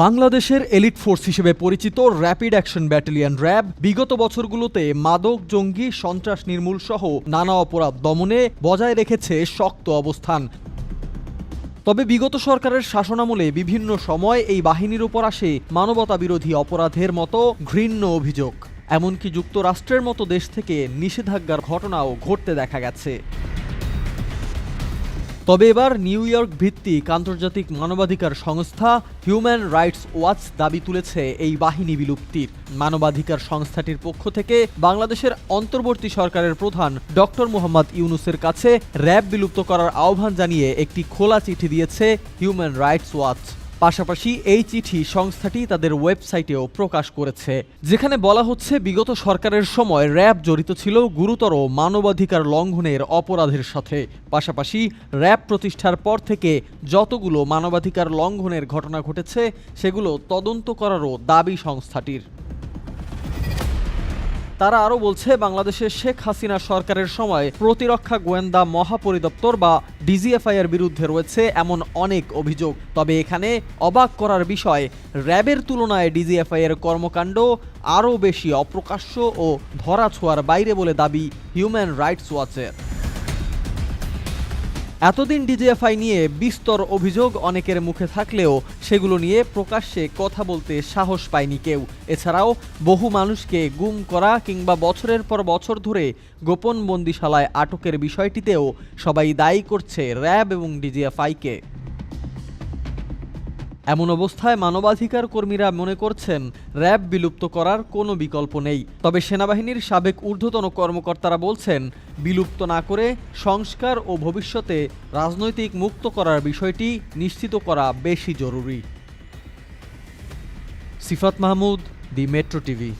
বাংলাদেশের elite force হিসেবে পরিচিত র্যাপিড অ্যাকশন ব্যাটালিয়ন র্যাব বিগত বছরগুলোতে মাদক, জঙ্গি, সন্ত্রাস, নির্মূল সহ নানা অপরাধ দমনে বজায় রেখেছে শক্ত অবস্থান। তবে বিগত সরকারের শাসনামলে বিভিন্ন সময় এই বাহিনীর উপর আসে মানবতা বিরোধী অপরাধের মতো ঘৃণ্য অভিযোগ। এমনকি যুক্তরাষ্ট্রের মতো দেশ থেকে নিষেধাজ্ঞার ঘটনাও ঘটতে দেখা গেছে। তবে এবার নিউ ইয়র্ক ভিত্তিক আন্তর্জাতিক মানবাধিকার সংস্থা হিউম্যান রাইটস ওয়াচ দাবি তুলেছে এই বাহিনী বিলুপ্তির। মানবাধিকার সংস্থাটির পক্ষ থেকে বাংলাদেশের অন্তর্বর্তী সরকারের প্রধান ডক্টর মোহাম্মদ ইউনুসের কাছে র্যাব বিলুপ্ত করার আহ্বান জানিয়ে একটি খোলা চিঠি দিয়েছে হিউম্যান রাইটস ওয়াচ। পাশাপাশি এই চিঠি সংস্থাটি তাদের ওয়েবসাইটেও প্রকাশ করেছে, যেখানে বলা হচ্ছে বিগত সরকারের সময় র্যাব জড়িত ছিল গুরুতর মানবাধিকার লঙ্ঘনের অপরাধের সাথে। পাশাপাশি র্যাব প্রতিষ্ঠার পর থেকে যতগুলো মানবাধিকার লঙ্ঘনের ঘটনা ঘটেছে, সেগুলো তদন্ত করারও দাবি সংস্থাটির। তারা আরও বলছে বাংলাদেশের শেখ হাসিনা সরকারের সময় প্রতিরক্ষা গোয়েন্দা মহাপরিদপ্তর বা ডিজিএফআই এর বিরুদ্ধে রয়েছে এমন অনেক অভিযোগ। তবে এখানে অবাক করার বিষয়, র্যাবের তুলনায় ডিজিএফআই এর কর্মকাণ্ড আরও বেশি অপ্রকাশ্য ও ধরাছোঁয়ার বাইরে বলে দাবি হিউম্যান রাইটস ওয়াচের। এতদিন ডিজিএফআই নিয়ে বিস্তর অভিযোগ অনেকের মুখে থাকলেও সেগুলো নিয়ে প্রকাশ্যে কথা বলতে সাহস পায়নি কেউ। এছাড়াও বহু মানুষকে গুম করা কিংবা বছরের পর বছর ধরে গোপন বন্দিশালায় আটকের বিষয়টিতেও সবাই দায়ী করছে র্যাব এবং ডিজিএফআইকে। এমন অবস্থায় মানবাধিকার কর্মীরা মনে করছেন, র্যাব বিলুপ্ত করার কোনো বিকল্প নেই। তবে সেনাবাহিনীর সাবেক ঊর্ধ্বতন কর্মকর্তারা বলছেন, বিলুপ্ত না করে সংস্কার ও ভবিষ্যতে রাজনৈতিক মুক্ত করার বিষয়টি নিশ্চিত করা বেশি জরুরি। Sifat Mahmud, the metro TV.